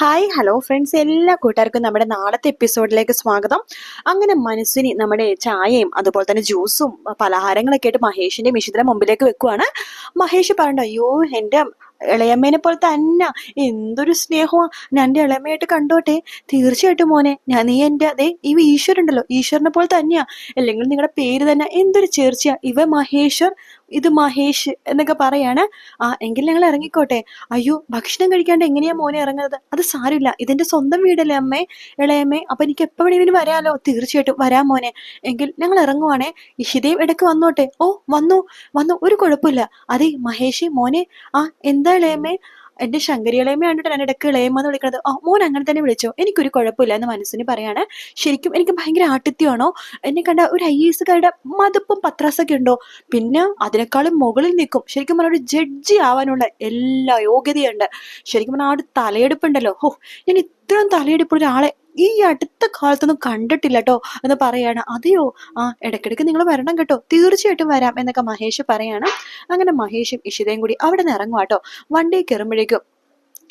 Hi hello friends എല്ലാ കൂട്ടുകാർക്കും നമ്മുടെ നാളത്തെ എപ്പിസോഡിലേക്ക് സ്വാഗതം. അങ്ങനെ മനസ്സിനി നമ്മുടെ ചായയും അതുപോലെ തന്നെ ജ്യൂസും പലഹാരങ്ങളൊക്കെ ആയിട്ട് മഹേഷിന്റെ മിഷിന്റെ മുമ്പിലേക്ക് വെക്കുവാണ്. മഹേഷ് പറയണ്ട അയ്യോ എന്റെ ഇളയമ്മേനെ പോലെ തന്നെ. എന്തൊരു സ്നേഹമാണ് ഞാൻ എന്റെ ഇളയമ്മയായിട്ട് കണ്ടോട്ടെ. തീർച്ചയായിട്ടും മോനെ ഞാൻ നീ എന്റെ അതെ ഇവ ഈശ്വരുണ്ടല്ലോ ഈശ്വരനെ പോലെ തന്നെയാ. അല്ലെങ്കിൽ നിങ്ങളുടെ പേര് തന്നെ എന്തൊരു ചേർച്ചയാ. ഇവ മഹേശ്വർ ഇത് മഹേഷ് എന്നൊക്കെ പറയാണ്. ആ എങ്കിൽ ഞങ്ങൾ ഇറങ്ങിക്കോട്ടെ. അയ്യോ ഭക്ഷണം കഴിക്കാണ്ട് എങ്ങനെയാ മോനെ ഇറങ്ങുന്നത്? അത് സാരമില്ല. ഇതിന്റെ സ്വന്തം വീടല്ലേ അമ്മേ? ഇളയമ്മേ അപ്പൊ എനിക്ക് എപ്പോ വേണമെങ്കിലും വരാലോ? തീർച്ചയായിട്ടും വരാം മോനെ. എങ്കിൽ ഞങ്ങൾ ഇറങ്ങുവാണേ. ഇഷിതയും ഇടയ്ക്ക് വന്നോട്ടെ. ഓ വന്നു വന്നു. ഒരു കുഴപ്പമില്ല. അതെ മഹേഷ് മോനെ. ആ എന്താ ഇളയമ്മേ? എന്റെ ശങ്കരി ഇളയമ്മ കണ്ടിട്ട് ഞാൻ ഇടയ്ക്ക് ഇളയമ്മ എന്ന് വിളിക്കുന്നത്. ആ മോൻ അങ്ങനെ തന്നെ വിളിച്ചോ? എനിക്കൊരു കുഴപ്പമില്ല എന്ന് മനസ്സിന് പറയാണ്. ശരിക്കും എനിക്ക് ഭയങ്കര ആട്ടിത്യമാണോ എന്നെ കണ്ട ഒരു ഐ എസ് കാരുടെ മതിപ്പും പത്രാസൊക്കെ ഉണ്ടോ? പിന്നെ അതിനേക്കാളും മുകളിൽ നിൽക്കും. ശരിക്കും പറഞ്ഞ ഒരു ജഡ്ജി ആവാനുള്ള എല്ലാ യോഗ്യതയുണ്ട്. ശരിക്കും പറഞ്ഞാൽ ആ ഒരു തലയെടുപ്പുണ്ടല്ലോ. ഓ ഞാൻ ഇത്രയും തലയെടുപ്പുള്ള ഒരാളെ ഈ അടുത്ത കാലത്തൊന്നും കണ്ടിട്ടില്ല കേട്ടോ എന്ന് പറയാണ്. അതെയോ? ആ ഇടയ്ക്കിടയ്ക്ക് നിങ്ങൾ വരണം കേട്ടോ. തീർച്ചയായിട്ടും വരാം എന്നൊക്കെ മഹേഷ് പറയാണ്. അങ്ങനെ മഹേഷും ഇഷിതയും കൂടി അവിടെ നിന്ന് ഇറങ്ങുവാട്ടോ വണ്ടി കയറുമ്പോഴേക്കും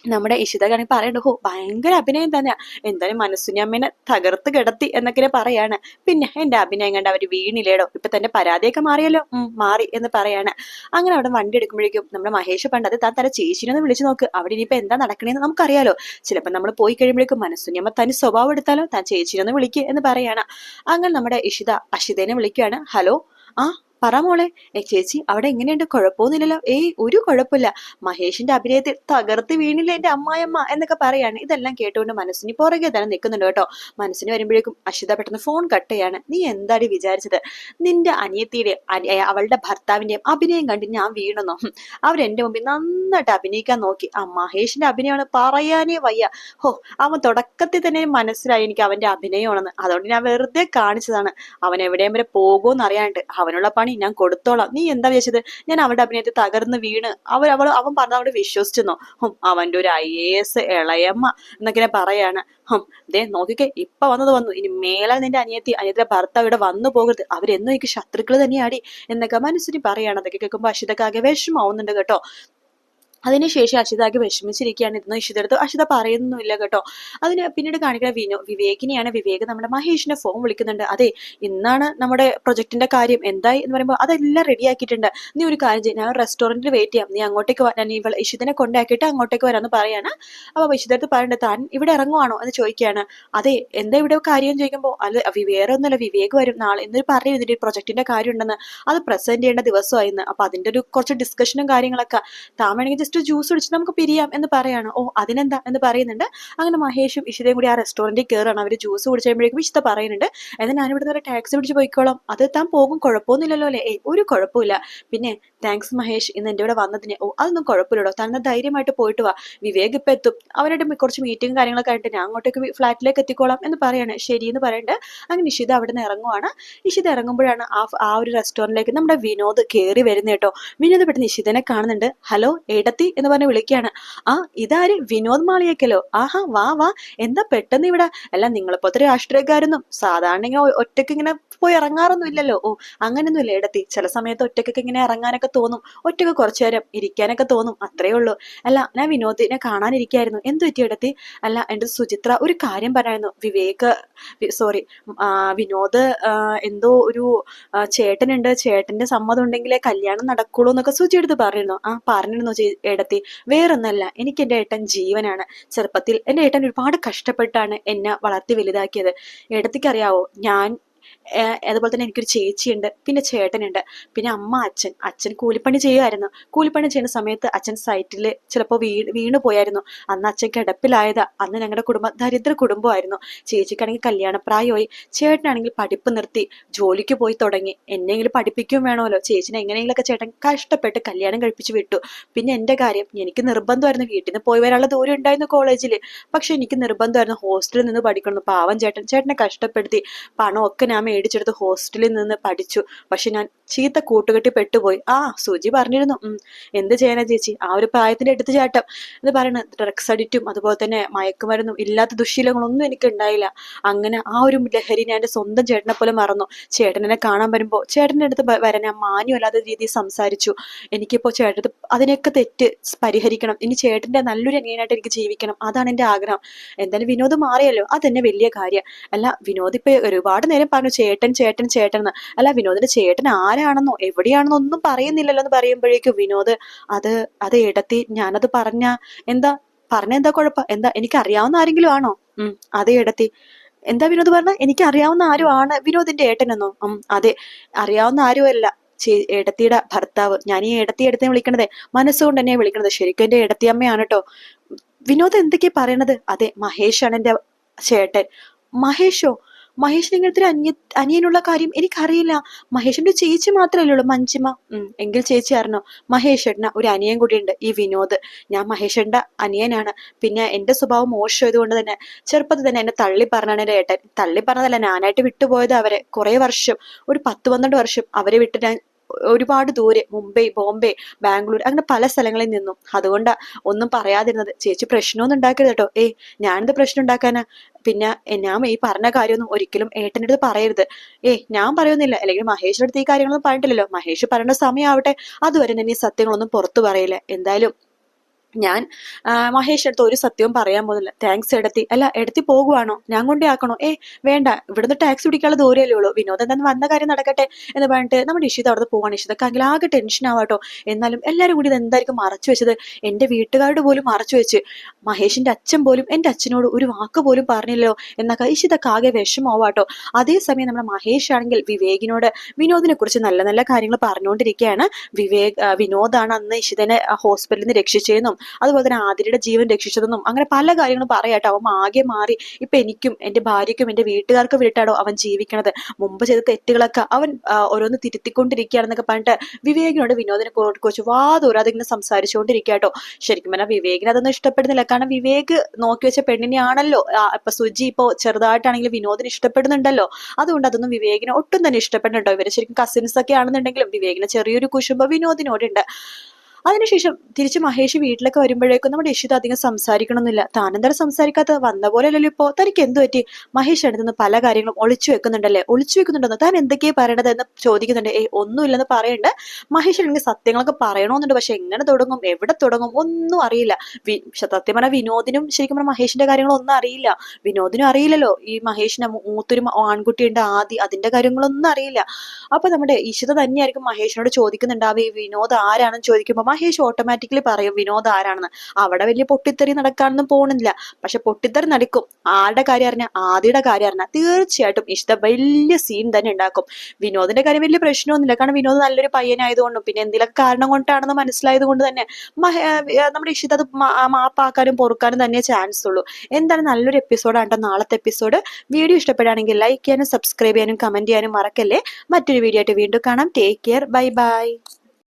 നമ്മുടെ ഇഷിത പറയുന്നുണ്ട് ഹോ ഭയങ്കര അഭിനയം തന്നെയാ. എന്തായാലും മനസ്സിനെ അമ്മേനെ തകർത്ത് കിടത്തി എന്നൊക്കെ പറയാണ്. പിന്നെ എന്റെ അഭിനയം കണ്ട് അവർ വീണില്ലേടോ ഇപ്പൊ തന്നെ പരാതിയൊക്കെ മാറിയല്ലോ മാറി എന്ന് പറയാണ്. അങ്ങനെ അവിടെ വണ്ടി എടുക്കുമ്പോഴേക്കും നമ്മുടെ മഹേഷ് പണ്ട് അത് താൻ തല ചേച്ചിനൊന്ന് വിളിച്ചു നോക്ക്. അവിടെ ഇനിയിപ്പോ എന്താ നടക്കണേന്ന് നമുക്കറിയാലോ. ചിലപ്പോൾ നമ്മൾ പോയി കഴിയുമ്പോഴേക്കും മനസ്സിനെ അമ്മ തനി സ്വഭാവം എടുത്താലോ താൻ ചേച്ചിനൊന്ന് വിളിക്കുക എന്ന് പറയാണ്. അങ്ങനെ നമ്മുടെ ഇഷിത അഷിതേനെ വിളിക്കുകയാണ്. ഹലോ ആ പറ മോളെ. ചേച്ചി അവിടെ എങ്ങനെയുണ്ട്? കുഴപ്പമൊന്നുമില്ലല്ലോ. ഏയ് ഒരു കുഴപ്പമില്ല. മഹേഷിന്റെ അഭിനയത്തിൽ തകർത്ത് വീണില്ല എന്റെ അമ്മായിയമ്മ? എന്നൊക്കെ പറയാണ്. ഇതെല്ലാം കേട്ടുകൊണ്ട് മനസ്സിന് പുറകെ തന്നെ നിൽക്കുന്നുണ്ട് കേട്ടോ. മനസ്സിന് വരുമ്പോഴേക്കും അശ്വിത പെട്ടെന്ന് ഫോൺ കട്ട് നീ എന്താടി വിചാരിച്ചത്? നിന്റെ അനിയത്തിയുടെ അവളുടെ ഭർത്താവിന്റെയും അഭിനയം കണ്ട് ഞാൻ വീണെന്നോ? അവരെന്റെ മുമ്പിൽ നന്നായിട്ട് അഭിനയിക്കാൻ നോക്കി. ആ മഹേഷിന്റെ അഭിനയമാണ് പറയാനേ വയ്യ. ഹോ അവൻ തുടക്കത്തിൽ തന്നെ മനസ്സിലായി എനിക്ക് അവന്റെ അഭിനയമാണെന്ന്. അതുകൊണ്ട് ഞാൻ വെറുതെ കാണിച്ചതാണ്. അവൻ എവിടെയും വരെ പോകുമെന്ന് അറിയാണ്ട് അവനുള്ള പണി ഞാൻ കൊടുത്തോളാം. നീ എന്താ വിചാരിച്ചത്? ഞാൻ അവന്റെ അഭിനയത്തിൽ തകർന്ന് വീണ്. അവർ അവൾ അവൻ പറഞ്ഞ അവിടെ വിശ്വസിച്ചെന്നോ? അവന്റെ ഒരു ഐ എ എസ് ഇളയമ്മ എന്നൊക്കെ പറയാണ്. ഹും ദേ നോക്കിക്കേ ഇപ്പൊ വന്നത് വന്നു. ഇനി മേലെ നിന്റെ അനിയത്തി അനിയത്തിന്റെ ഭർത്താവ് ഇവിടെ വന്നു പോകരുത്. അവരെന്നും എനിക്ക് ശത്രുക്കൾ തന്നെയാടി എന്നൊക്കെ മനസ്സിന് പറയാണ്. അതൊക്കെ കേൾക്കുമ്പോൾ അഷിതക്കാകെ വിഷമാവുന്നുണ്ട് കേട്ടോ. അതിനുശേഷം അശിതാക്ക് വിഷമിച്ചിരിക്കുകയാണ്. ഇതൊന്നും ഇഷിതെടുത്ത് അശിത പറയുന്നൊന്നുമില്ല കേട്ടോ. അതിന് പിന്നീട് കാണിക്കുന്ന വിനോ വിവേകിനെയാണ്. വിവേക് നമ്മുടെ മഹേഷിനെ ഫോൺ വിളിക്കുന്നുണ്ട്. അതെ ഇന്നാണ് നമ്മുടെ പ്രൊജക്ടിന്റെ കാര്യം. എന്തായി എന്ന് പറയുമ്പോൾ അതെല്ലാം റെഡി ആക്കിയിട്ടുണ്ട്. നീ ഒരു കാര്യം ചെയ്യും. ഞാൻ റെസ്റ്റോറന്റിൽ വെയിറ്റ് ചെയ്യാം. നീ അങ്ങോട്ടേക്ക് വരാൻ ഇവൾ ഇഷിതിനെ കൊണ്ടാക്കിയിട്ട് അങ്ങോട്ടേക്ക് വരാമെന്ന് പറയാണ്. അപ്പൊ ഇഷിതടുത്ത് പറയണ്ടത് താൻ ഇവിടെ ഇറങ്ങുവാണോ? എന്ന് ചോദിക്കുകയാണ്. അതെ എന്താ ഇവിടെ കാര്യം ചോദിക്കുമ്പോൾ അല്ല വേറെ ഒന്നുമല്ല വിവേക് വരും. നാളെ എന്നൊരു പറയും ഇതിന്റെ പ്രൊജക്ടിന്റെ കാര്യം ഉണ്ടെന്ന്. അത് പ്രസന്റ് ചെയ്യേണ്ട ദിവസമായിരുന്നു അപ്പൊ അതിന്റെ ഒരു കുറച്ച് ഡിസ്കഷനും കാര്യങ്ങളൊക്കെ താൻ വേണമെങ്കിൽ ജസ്റ്റ് ജ്യൂസ് കുടിച്ച് നമുക്ക് പിരിയാം എന്ന് പറയാണ്. ഓ അതിനെന്താ എന്ന് പറയുന്നുണ്ട്. അങ്ങനെ മഹേഷും ഇഷിതയും കൂടി ആ റെസ്റ്റോറന്റിൽ കയറാണ് അവർ ജ്യൂസ് കുടിച്ച് കഴിയുമ്പോഴേക്കും ഇഷിത പറയുന്നുണ്ട് എന്നാൽ ഞാൻ ഒരു ടാക്സി പിടിച്ച് പോയിക്കോളാം. അത് താൻ പോകും. കുഴപ്പമൊന്നുമില്ലല്ലോ അല്ലേ? ഒരു കുഴപ്പമില്ല. പിന്നെ താങ്ക്സ് മഹേഷ് ഇന്ന് എന്റെ ഇവിടെ വന്നതിന്. ഓ അതൊന്നും കുഴപ്പമില്ലടോ. തന്നെ ധൈര്യമായിട്ട് പോയിട്ട് വാ. വിവേക് ഇപ്പം എത്തും. അവരുടെ കുറച്ച് മീറ്റിംഗ് കാര്യങ്ങളൊക്കെ ആയിട്ട് ഞാൻ അങ്ങോട്ടേക്ക് ഫ്ലാറ്റിലേക്ക് എത്തിക്കോളാം എന്ന് പറയാണ്. ശരി എന്ന് പറയുന്നുണ്ട് അങ്ങനെ ഇഷിത അവിടെ നിന്ന് ഇറങ്ങുവാണ്. ഇഷിത ഇറങ്ങുമ്പോഴാണ് ആ ആ ഒരു റെസ്റ്റോറന്റിലേക്ക് നമ്മുടെ വിനോദ് കയറി വരുന്നത് കേട്ടോ. വിനോദ് പെട്ടെന്ന് ഇഷിതനെ കാണുന്നുണ്ട്. ഹലോ ഏടത്തി എന്ന് പറഞ്ഞ് വിളിക്കുകയാണ്. ആ ഇതാര്? വിനോദ് മാളിയേക്കലോ? ആഹാ വാ വാ. എന്താ പെട്ടെന്ന് ഇവിടെ? അല്ല നിങ്ങളെപ്പോലത്തെ രാഷ്ട്രീയക്കാരൊന്നും സാധാരണ ഇങ്ങനെ ഒറ്റയ്ക്ക് ഇങ്ങനെ പോയി ഇറങ്ങാറൊന്നും ഇല്ലല്ലോ ഓ അങ്ങനെയൊന്നും ഇല്ല ഇടത്തി ചില സമയത്ത് ഒറ്റയ്ക്കൊക്കെ ഇങ്ങനെ ഇറങ്ങാനൊക്കെ തോന്നും. ഒറ്റയ്ക്ക് കുറച്ചു നേരം ഇരിക്കാനൊക്കെ തോന്നും. അത്രേ ഉള്ളൂ. അല്ല ഞാൻ വിനോദിനെ കാണാനിരിക്കായിരുന്നു. എന്ത് പറ്റി ഇടത്തി അല്ല എന്റെ സുചിത്ര ഒരു കാര്യം പറയുന്നു വിവേക് സോറി വിനോദ് എന്തോ ഒരു ചേട്ടനുണ്ട്. ചേട്ടന്റെ സമ്മതം ഉണ്ടെങ്കിലേ കല്യാണം നടക്കുള്ളൂ എന്നൊക്കെ സുചി എടുത്ത് പറയുന്നു ആ പറഞ്ഞിരുന്നു. ഏടത്തി. വേറൊന്നല്ല എനിക്ക് എന്റെ ഏട്ടൻ ജീവനാണ്. ചെറുപ്പത്തിൽ എന്റെ ഏട്ടൻ ഒരുപാട് കഷ്ടപ്പെട്ടാണ് എന്നെ വളർത്തി വലുതാക്കിയത്. ഏടത്തിക്കറിയാവോ ഞാൻ അതുപോലെ തന്നെ എനിക്കൊരു ചേച്ചിയുണ്ട് പിന്നെ ചേട്ടനുണ്ട് പിന്നെ അമ്മ അച്ഛൻ. അച്ഛൻ കൂലിപ്പണി ചെയ്യുമായിരുന്നു കൂലിപ്പണി ചെയ്യുന്ന സമയത്ത് അച്ഛൻ സൈറ്റിൽ ചിലപ്പോൾ വീ വീണു പോയായിരുന്നു. അന്ന് അച്ഛൻ കിടപ്പിലായതാ. അന്ന് ഞങ്ങളുടെ കുടുംബം ദരിദ്ര കുടുംബമായിരുന്നു. ചേച്ചിക്കാണെങ്കിൽ കല്യാണപ്രായമായി. ചേട്ടനാണെങ്കിൽ പഠിപ്പ് നിർത്തി ജോലിക്ക് പോയി തുടങ്ങി. എന്നെങ്കിലും പഠിപ്പിക്കുകയും വേണമല്ലോ. ചേച്ചിനെ എങ്ങനെയെങ്കിലൊക്കെ ചേട്ടൻ കഷ്ടപ്പെട്ട് കല്യാണം കഴിപ്പിച്ച് വിട്ടു. പിന്നെ എന്റെ കാര്യം എനിക്ക് നിർബന്ധമായിരുന്നു വീട്ടിൽ നിന്ന് പോയി വരാനുള്ള ദൂരം ഉണ്ടായിരുന്നു കോളേജിൽ പക്ഷെ എനിക്ക് നിർബന്ധമായിരുന്നു ഹോസ്റ്റലിൽ നിന്ന് പഠിക്കണം പാവം ചേട്ടൻ. ചേട്ടനെ കഷ്ടപ്പെടുത്തി പണമൊക്കെ ഞാൻ മേടിച്ചെടുത്ത് ഹോസ്റ്റലിൽ നിന്ന് പഠിച്ചു. പക്ഷെ ഞാൻ ചീത്ത കൂട്ടുകെട്ടി പെട്ടുപോയി. ആ സുജി പറഞ്ഞിരുന്നു. എന്ത് ചെയ്യാനാ ചേച്ചി? ആ ഒരു പ്രായത്തിന്റെ എടുത്തു ചാട്ടം. എന്ന് പറയുന്നത് ഡ്രഗ്സ് അഡിക്റ്റും അതുപോലെ തന്നെ മയക്കുമരുന്നും ഇല്ലാത്ത ദുശീലങ്ങളൊന്നും എനിക്ക് ഉണ്ടായില്ല. അങ്ങനെ ആ ഒരു ലഹരി ഞാൻ എന്റെ സ്വന്തം ചേട്ടനെ പോലെ മറന്നു. ചേട്ടനെ കാണാൻ വരുമ്പോൾ ചേട്ടന്റെ അടുത്ത് വരാൻ ഞാൻ മാന്യമല്ലാത്ത രീതിയിൽ സംസാരിച്ചു. എനിക്കിപ്പോൾ ചേട്ടത് അതിനൊക്കെ തെറ്റ് പരിഹരിക്കണം. ഇനി ചേട്ടന്റെ നല്ലൊരു അനിയനായിട്ട് എനിക്ക് ജീവിക്കണം. അതാണ് എന്റെ ആഗ്രഹം. എന്തായാലും വിനോദ് മാറിയല്ലോ. അതെന്നെ വലിയ കാര്യം. അല്ല വിനോദ് ഇപ്പൊ ഒരുപാട് നേരം പറഞ്ഞു ചേട്ടൻ ചേട്ടൻ ചേട്ടൻ എന്ന് അല്ല വിനോദിന്റെ ചേട്ടൻ ആരാണെന്നോ എവിടെയാണെന്നോ ഒന്നും പറയുന്നില്ലല്ലോ എന്ന് പറയുമ്പോഴേക്കും വിനോദ് അത് അത് ഇടത്തി ഞാനത് പറഞ്ഞ എന്താ പറഞ്ഞ എന്താ കുഴപ്പം? എന്താ എനിക്ക് അറിയാവുന്ന ആരെങ്കിലും ആണോ? ഉം അതേ ഇടത്തി എന്താ വിനോദ് പറഞ്ഞ? എനിക്ക് അറിയാവുന്ന ആരും ആണ് വിനോദിന്റെ ഏട്ടനെന്നോ? ഉം അതെ അറിയാവുന്ന ആരുമല്ല ചേ ഇടത്തിയുടെ ഭർത്താവ്. ഞാൻ ഈ ഇടത്തി എടുത്തെ വിളിക്കണതേ മനസ്സുകൊണ്ട് തന്നെയാ വിളിക്കണത്. ശരിക്കും എന്റെ ഇടത്തിയമ്മയാണ് കേട്ടോ വിനോദ് എന്തൊക്കെയാ പറയണത്? അതെ മഹേഷാണ് എന്റെ ചേട്ടൻ. മഹേഷോ? മഹേഷിന് ഇങ്ങനത്തെ ഒരു അനിയ അനിയനുള്ള കാര്യം എനിക്കറിയില്ല. മഹേഷിന്റെ ചേച്ചി മാത്രമല്ലേ ഉള്ളൂ മഞ്ജിമ. എങ്കിൽ ചേച്ചി അറിഞ്ഞോ മഹേഷേട്ടന് ഒരു അനിയൻ കൂടിയുണ്ട് ഈ വിനോദ്. ഞാൻ മഹേഷേട്ടന്റെ അനിയനാണ്. പിന്നെ എന്റെ സ്വഭാവം മോശമായതുകൊണ്ട് തന്നെ ചെറുപ്പത്തിൽ തന്നെ എന്നെ തള്ളി പറഞ്ഞാണ് എന്റെ ഏട്ടൻ. തള്ളി പറഞ്ഞതല്ല ഞാനായിട്ട് വിട്ടുപോയത് അവരെ കുറെ വർഷം ഒരു പത്ത് പന്ത്രണ്ട് വർഷം അവരെ വിട്ട് ഞാൻ ഒരുപാട് ദൂരെ മുംബൈ ബോംബെ ബാംഗ്ലൂർ അങ്ങനെ പല സ്ഥലങ്ങളിൽ നിന്നും. അതുകൊണ്ട് ഒന്നും പറയാതിരുന്നത് ചേച്ചി പ്രശ്നമൊന്നും ഉണ്ടാക്കരുത് കേട്ടോ ഏയ് ഞാനെന്ത് പ്രശ്നം ഉണ്ടാക്കാനാ? പിന്നെ ഞാൻ ഈ പറഞ്ഞ കാര്യമൊന്നും ഒരിക്കലും ഏട്ടന്റെ അടുത്ത് പറയരുത്. ഏയ് ഞാൻ പറയുന്നില്ല. അല്ലെങ്കിൽ മഹേഷിന്റെ അടുത്ത് ഈ കാര്യങ്ങളൊന്നും പറഞ്ഞിട്ടില്ലല്ലോ. മഹേഷ് പറയേണ്ട സമയമാവട്ടെ അതുവരെ ഞാൻ ഈ സത്യങ്ങളൊന്നും പുറത്തു പറയില്ല. എന്തായാലും ഞാൻ മഹേഷ് അടുത്ത് ഒരു സത്യവും പറയാൻ പോകുന്നില്ല. താങ്ക്സ് എടുത്തി. അല്ല എടുത്തി പോകുവാണോ? ഞാൻ കൊണ്ടേ ആക്കണോ ഏ വേണ്ട. ഇവിടുന്ന് ടാക്സി പിടിക്കാനുള്ള ദൂരമല്ലേ ഉള്ളൂ. വിനോദം എന്താന്ന് വന്ന കാര്യം നടക്കട്ടെ എന്ന് പറഞ്ഞിട്ട് നമ്മുടെ ഇഷിത അവിടെ പോവാണ്. ഇഷിതക്കാണെങ്കിൽ ആകെ ടെൻഷൻ ആവാട്ടോ. എന്നാലും എല്ലാവരും കൂടി ഇത് എന്തായിരിക്കും മറച്ചു വെച്ചത്? എന്റെ വീട്ടുകാരുടെ പോലും മറച്ചു വെച്ച്. മഹേഷിന്റെ അച്ഛൻ പോലും എന്റെ അച്ഛനോട് ഒരു വാക്ക് പോലും പറഞ്ഞില്ലല്ലോ എന്നൊക്കെ ഇഷിതക്ക് ആകെ വിഷമാവാട്ടോ അതേസമയം നമ്മുടെ മഹേഷ് ആണെങ്കിൽ വിവേകിനോട് വിനോദിനെ കുറിച്ച് നല്ല നല്ല കാര്യങ്ങൾ പറഞ്ഞുകൊണ്ടിരിക്കുകയാണ്. വിവേക് വിനോദാണ് അന്ന് ഇഷിതനെ ഹോസ്പിറ്റലിൽ നിന്ന് രക്ഷിച്ചതെന്നും അതുപോലെ തന്നെ ആതിരയുടെ ജീവൻ രക്ഷിച്ചതെന്നും അങ്ങനെ പല കാര്യങ്ങളും പറയാട്ടോ. അവൻ ആകെ മാറി. ഇപ്പൊ എനിക്കും എന്റെ ഭാര്യയ്ക്കും എന്റെ വീട്ടുകാർക്കും വേണ്ടിയിട്ടാണോ അവൻ ജീവിക്കണത്? മുമ്പ് ചെയ്ത തെറ്റുകളൊക്കെ അവൻ ഓരോന്ന് തിരുത്തിക്കൊണ്ടിരിക്കുകയാണെന്നൊക്കെ പറഞ്ഞിട്ട് വിവേകിനോട് വിനോദിനെ കുറച്ച് വാതോരാതെ ഇങ്ങനെ സംസാരിച്ചുകൊണ്ടിരിക്കാട്ടോ ശരിക്കും പറഞ്ഞാൽ വിവേകിന് അതൊന്നും ഇഷ്ടപ്പെടുന്നില്ല. കാരണം വിവേക് നോക്കി വെച്ച പെണ്ണിനെയാണല്ലോ ഇപ്പൊ സുജി ഇപ്പോ ചെറുതായിട്ടാണെങ്കിലും വിനോദിന് ഇഷ്ടപ്പെടുന്നുണ്ടല്ലോ. അതുകൊണ്ട് അതൊന്നും വിവേകിനെ ഒട്ടും തന്നെ ഇഷ്ടപ്പെടുന്നുണ്ടോ? ഇവർ ശരിക്കും കസിൻസ് ഒക്കെ ആണെന്നുണ്ടെങ്കിലും വിവേകിന് ചെറിയൊരു കുശുമ്പ വിനോദിനോടുണ്ട്. അതിനുശേഷം തിരിച്ച് മഹേഷ് വീട്ടിലൊക്കെ വരുമ്പോഴേക്കും നമ്മുടെ യശുദ അധികം സംസാരിക്കണമെന്നില്ല താനന്തരം സംസാരിക്കാത്ത വന്ന പോലെയല്ലല്ലോ ഇപ്പോൾ ഇപ്പോ. തനിക്ക് എന്തു പറ്റി? മഹേഷ് അടുത്ത് നിന്ന് പല കാര്യങ്ങളും ഒളിച്ചു വെക്കുന്നുണ്ടല്ലേ? ഒളിച്ചു വെക്കുന്നുണ്ടെന്ന് താൻ എന്തൊക്കെയാ പറയണത് എന്ന് ചോദിക്കുന്നുണ്ട്. ഏ ഒന്നുമില്ലെന്ന് പറയണ്ട്. മഹേഷ് എനിക്ക് സത്യങ്ങളൊക്കെ പറയണമെന്നുണ്ട് പക്ഷെ എങ്ങനെ തുടങ്ങും? എവിടെ തുടങ്ങും? ഒന്നും അറിയില്ല. സത്യം പറഞ്ഞാൽ വിനോദിനും ശരിക്കും പറഞ്ഞാൽ മഹേഷിന്റെ കാര്യങ്ങളൊന്നും അറിയില്ല. വിനോദിനും അറിയില്ലല്ലോ. ഈ മഹേഷിന്റെ മൂ- മൂത്തൊരു ആൺകുട്ടിയുണ്ട് ആദി. അതിന്റെ കാര്യങ്ങളൊന്നും അറിയില്ല. അപ്പൊ നമ്മുടെ ഇഷിത തന്നെയായിരിക്കും മഹേഷിനോട് ചോദിക്കുന്നുണ്ടാവുക ഈ വിനോദ് ആരാണെന്ന് ചോദിക്കുമ്പോൾ മഹേഷ് ഓട്ടോമാറ്റിക്കലി പറയും വിനോദ് ആരാണെന്ന്? അവിടെ വലിയ പൊട്ടിത്തെറി നടക്കാനൊന്നും പോകുന്നില്ല പക്ഷെ പൊട്ടിത്തെറി നടക്കും. ആരുടെ കാര്യം അറിഞ്ഞാൽ ആദിയുടെ കാര്യം അറിഞ്ഞാൽ തീർച്ചയായിട്ടും ഇഷ്ട വലിയ സീൻ തന്നെ ഉണ്ടാക്കും. വിനോദിന്റെ കാര്യം വലിയ പ്രശ്നമൊന്നുമില്ല. കാരണം വിനോദ് നല്ലൊരു പയ്യനായതുകൊണ്ടും പിന്നെ എന്തെങ്കിലും കാരണം കൊണ്ടാണെന്ന് മനസ്സിലായത് കൊണ്ട് തന്നെ നമ്മുടെ ഇഷിത അത് മാപ്പാക്കാനും പൊറുക്കാനും തന്നെ ചാൻസ് ഉള്ളൂ. എന്താണ് നല്ലൊരു എപ്പിസോഡാണ് നാളത്തെ എപ്പിസോഡ് വീഡിയോ ഇഷ്ടപ്പെടുകയാണെങ്കിൽ ലൈക്ക് ചെയ്യാനും സബ്സ്ക്രൈബ് ചെയ്യാനും കമന്റ് ചെയ്യാനും മറക്കല്ലേ. മറ്റൊരു വീഡിയോ ആയിട്ട് വീണ്ടും കാണാം. Take care bye bye